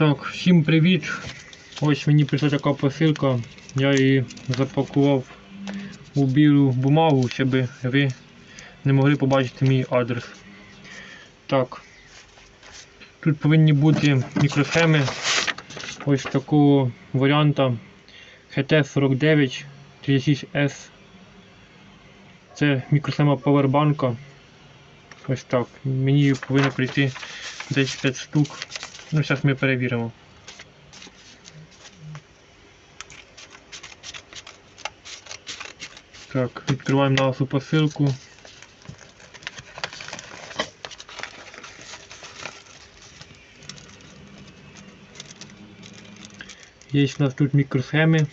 Так, всім привіт. Ось мені прийшла така посилка. Я її запакував у білу бумагу, щоб ви не могли побачити мій адрес. Так. Тут повинні бути мікросхеми ось такого варіанта HT49 36S. Це мікросхема павербанка. Ось так. Мені повинно прийти десь 5 штук. Ну, зараз ми перевіримо. Так, відкриваємо нашу посилку. Є у нас тут мікросхеми.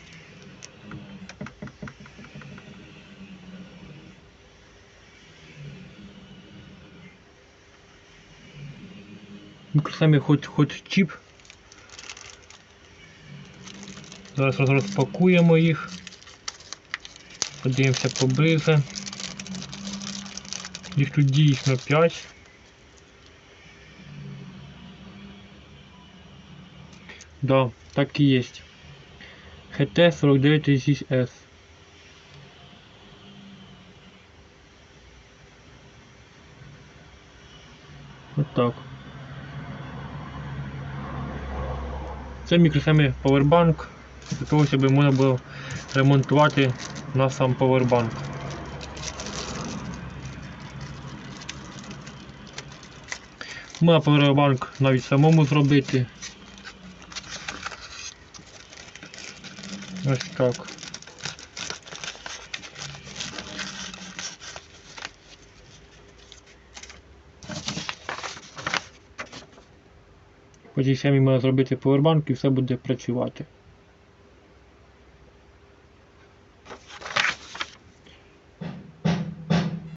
Мікросхеми ход, ход чіп. Зараз розпакуємо їх. Подивимося поближе. Їх тут дійсно 5. Да, так і є. ХТ 4936S. От Це мікросхеми Powerbank для того, щоб можна було ремонтувати на сам Powerbank. Можна Powerbank навіть самому зробити. Ось так. По і схемі можна зробити повербанк і все буде працювати.